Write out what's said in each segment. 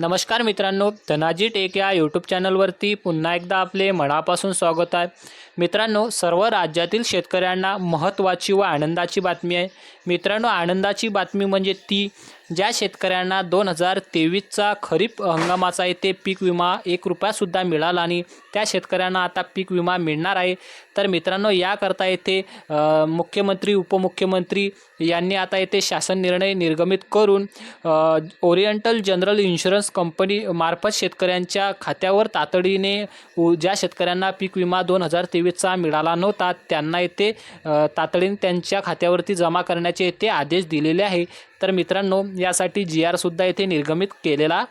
नमस्कार मित्रांनो धनाजी टेक या यूट्यूब चॅनलवरती पुन्हा एकदा आपले मनापासून स्वागत आहे. मित्रांनो सर्व राज्यातील शेतकऱ्यांना महत्त्वाची व आनंदाची बातमी आहे. मित्रांनो आनंदाची बातमी म्हणजे ती ज्या शेतकऱ्यांना दोन हजार तेवीसचा खरीप हंगामाचा येथे पीक विमा एक रुपयासुद्धा मिळाला आणि त्या शेतकऱ्यांना आता पीक विमा मिळणार आहे. तर मित्रांनो याकरता येथे मुख्यमंत्री उपमुख्यमंत्री यांनी आता येथे शासन निर्णय निर्गमित करून ओरिएंटल जनरल इन्शुरन्स कंपनी मार्फत शेतकऱ्यांच्या खात्यावर तातडीने उ- ज्या शेतकऱ्यांना पीक विमा दोन हजार तेवीसचा मिळाला नव्हता त्यांना येथे तातडीने त्यांच्या खात्यावरती जमा करण्याचे येथे आदेश दिलेले आहे. तर मित्रांनो यासाठी जी आरसुद्धा येथे निर्गमित केलेला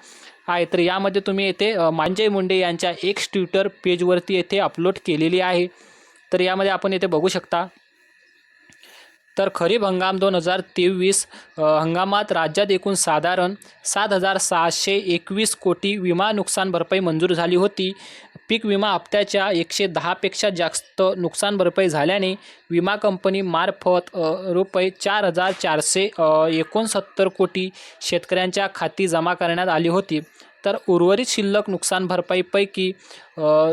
आहे. तर यामध्ये तुम्ही येथे मांजय मुंडे यांच्या एक्स ट्विटर पेजवरती येथे अपलोड केलेली आहे. तर यामध्ये आपण येथे बघू शकता. तर खरीप हंगाम दोन हजार तेवीस हंगामात राज्यात एकूण साधारण सात हजार सहाशे एकवीस कोटी विमा नुकसान भरपाई मंजूर झाली होती. पीक विमा हप्त्याच्या एकशे दहापेक्षा जास्त नुकसान भरपाई झाल्याने विमा कंपनीमार्फत रुपये चार हजार चारशे एकोणसत्तर कोटी शेतकऱ्यांच्या खाती जमा करण्यात आली होती. तर उर्वरित शिल्लक नुकसान भरपाईपैकी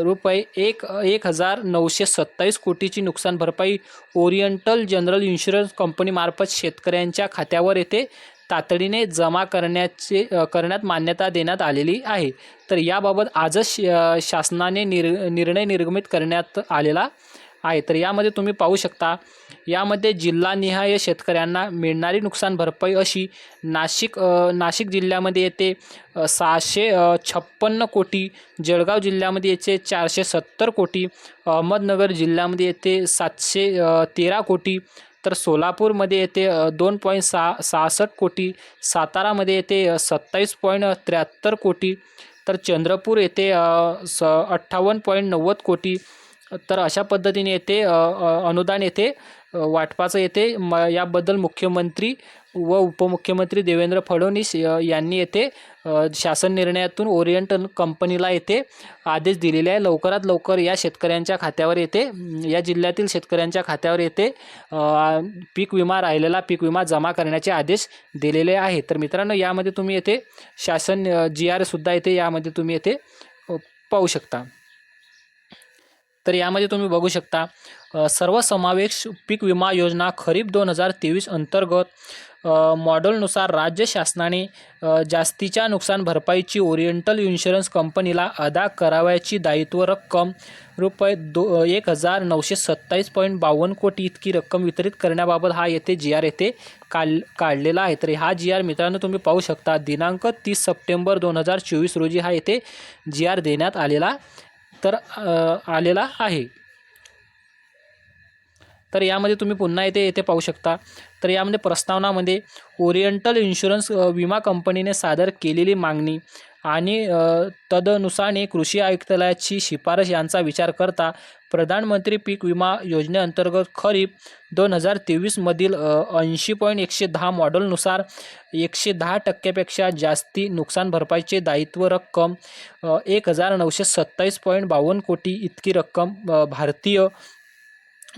रुपये एक एक हजार नऊशे सत्तावीस कोटीची नुकसान भरपाई ओरिएंटल जनरल इन्शुरन्स कंपनीमार्फत शेतकऱ्यांच्या खात्यावर येथे तातडीने जमा करण्याचे करण्यात मान्यता देण्यात आलेली आहे. तर याबाबत आजच शासनाने निर निर्णय निर्गमित करण्यात आलेला आहे. तर यामध्ये तुम्ही पाहू शकता यामध्ये जिल्हानिहाय शेतकऱ्यांना मिळणारी नुकसान भरपाई अशी नाशिक नाशिक जिल्ह्यामध्ये येते सहाशे छप्पन्न कोटी जळगाव जिल्ह्यामध्ये येते चारशे सत्तर कोटी अहमदनगर जिल्ह्यामध्ये येते सातशे तेरा कोटी तर सोलापूरमध्ये येते दोन पॉईंट सहा सहासष्ट कोटी. सातारामध्ये येते सत्तावीस पॉईंट त्र्याहत्तर कोटी. तर चंद्रपूर येथे स अठ्ठावन्न पॉईंट नव्वद कोटी. तर अशा पद्धतीने येथे अनुदान येथे वाटपाचं येथे म याबद्दल मुख्यमंत्री व उपमुख्यमंत्री देवेंद्र फडणवीस यांनी येथे शासन निर्णयातून ओरिएंटल कंपनीला येथे आदेश दिलेले आहे. लवकरात लवकर या शेतकऱ्यांच्या खात्यावर येथे या जिल्ह्यातील शेतकऱ्यांच्या खात्यावर येथे पीक विमा राहिलेला पीक विमा जमा करण्याचे आदेश दिलेले आहे. तर मित्रांनो यामध्ये तुम्ही येथे शासन जी आर सुद्धा येथे यामध्ये तुम्ही येथे पाहू शकता. तर यामध्ये तुम्ही बघू शकता सर्वसमावेश पीक विमा योजना खरीप दोन हजार तेवीस अंतर्गत मॉडेलनुसार राज्य शासनाने जास्तीच्या नुकसान भरपाईची ओरिएंटल इन्शुरन्स कंपनीला अदा करावयाची दायित्व रक्कम रुपये दो एक हजार नऊशे सत्तावीस पॉईंट बावन्न कोटी इतकी रक्कम वितरित करण्याबाबत हा येथे जी आर येथे काढ काढलेला आहे. तर हा जी आर मित्रांनो तुम्ही पाहू शकता दिनांक तीस सप्टेंबर दोन हजार चोवीस रोजी हा येथे जी आर देण्यात आलेला तर आलेला आहे. तर यामध्ये तुम्ही पुन्हा येथे येथे पाहू शकता. तर यामध्ये प्रस्तावनामध्ये ओरिएंटल इन्शुरन्स विमा कंपनीने सादर केलेली मागणी आणि तदनुसाने तदनुसारने कृषी आयुक्तालयाची शिफारस यांचा विचार करता प्रधानमंत्री पीक विमा योजनेअंतर्गत खरीप दोन हजार तेवीसमधील ऐंशी पॉईंट एकशे दहा मॉडेलनुसार एकशे दहा टक्क्यापेक्षा जास्ती नुकसान भरपाईचे दायित्व रक्कम एक हजार नऊशे सत्तावीस पॉईंट बावन्न कोटी इतकी रक्कम भारतीय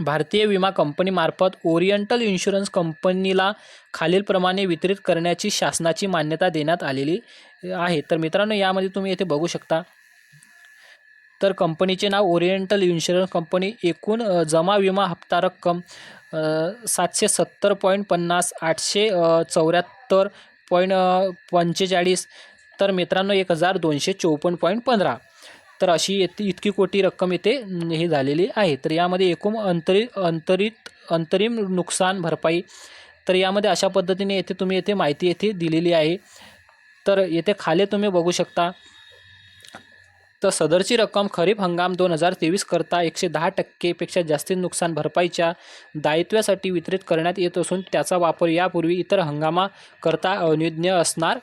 भारतीय विमा कंपनीमार्फत ओरिएंटल इन्शुरन्स कंपनीला खालीलप्रमाणे वितरित करण्याची शासनाची मान्यता देण्यात आलेली आहे. तर मित्रांनो यामध्ये तुम्ही येथे बघू शकता. तर कंपनीचे नाव ओरिएंटल इन्शुरन्स कंपनी. एकूण जमा विमा हप्ता रक्कम सातशे सत्तर पॉईंट पन्नास आठशे चौऱ्याहत्तर पॉईंट पंचेचाळीस. तर मित्रांनो एक हजार दोनशे चोपन्न पॉईंट पंधरा. तर अशी येते इतकी कोटी रक्कम येथे हे झालेली आहे. तर यामध्ये एकूण अंतरि अंतरित अंतरिम नुकसान भरपाई तर यामध्ये अशा पद्धतीने येथे तुम्ही येथे माहिती येथे दिलेली आहे. तर येथे खाली तुम्ही बघू शकता. तर सदरची रक्कम खरीप हंगाम दोन हजार तेवीस करता एकशे दहा टक्केपेक्षा जास्ती नुकसान भरपाईच्या दायित्वासाठी वितरित करण्यात येत असून त्याचा वापर यापूर्वी इतर हंगामाकरता अनिज्ञ असणार.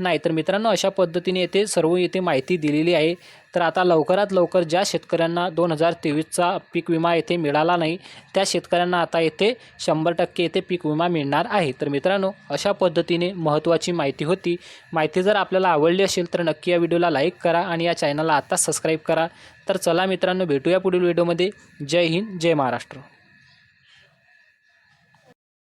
नाही तर मित्रांनो अशा पद्धतीने येथे सर्व येथे माहिती दिलेली आहे. तर आता लवकरात लवकर ज्या शेतकऱ्यांना दोन हजार तेवीसचा पीक विमा येथे मिळाला नाही त्या शेतकऱ्यांना आता येथे शंभर टक्के येथे पीक विमा मिळणार आहे. तर मित्रांनो अशा पद्धतीने महत्त्वाची माहिती होती. माहिती जर आपल्याला आवडली असेल तर नक्की या व्हिडिओला लाईक करा आणि या चॅनलला आत्ताच सबस्क्राईब करा. तर चला मित्रांनो भेटूया पुढील व्हिडिओमध्ये. जय हिंद जय महाराष्ट्र.